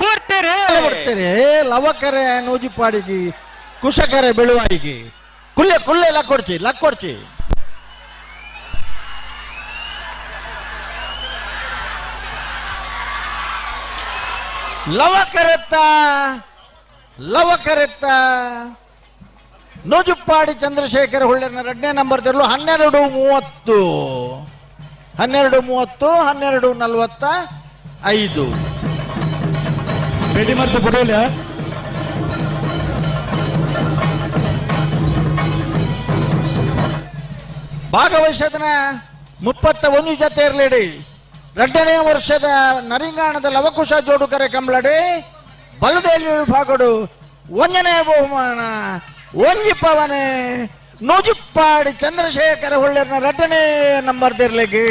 ಕೊಡ್ತೀರಿ ಬಿಡ್ತೀರಿ ಲವಕರೆ ನೂಜಿಪಾಡಿಗೆ ಕುಶಕರೆ ಬೆಳುವಾಯಿಗೆ. ಕುಲ್ಲೆ ಕುಲ್ಲೆ ಲಕ್ ಕೊಡ್ಚಿ ಲಕ್ ಕೊಡ್ಚಿ. ಲವಕರೆತ್ತ ಲವಕರೆತ್ತ. ನೂಜುಪ್ಪಾಡಿ ಚಂದ್ರಶೇಖರ್ ಹುಳ್ಳಿನ ಎರಡನೇ ನಂಬರ್ ತೆರಳು ಹನ್ನೆರಡು ಮೂವತ್ತು. ಹನ್ನೆರಡು ಮೂವತ್ತು, ಹನ್ನೆರಡು ನಲವತ್ತ ಐದು. ಭೇಟಿ ಮಾಡ್ತಾ ಬಿಡೋಲ್ಲ ಭಾಗವಹಿಸದನ ಮುಪ್ಪತ್ತ ಒಂದು ಜೊತೆ ಇರಲಿಡಿ. ಎರಡನೇ ವರ್ಷದ ನರಿಂಗಾಣದ ಲವಕುಶ ಜೋಡುಕರೆ ಕಂಬಳಡಿ ಬಲದೇಲಿ ವಿಭಾಗಡು ಒಂದನೇ ಬಹುಮಾನ, ಒಂಜಿ ಪವನೆ, ನೂಜಿಪ್ಪಾಡಿ ಚಂದ್ರಶೇಖರ ಹೊಳ್ಳೆರ್ನ ಎರಡನೇ ನಂಬರ್ದಿರ್ಲಿಕ್ಕೆ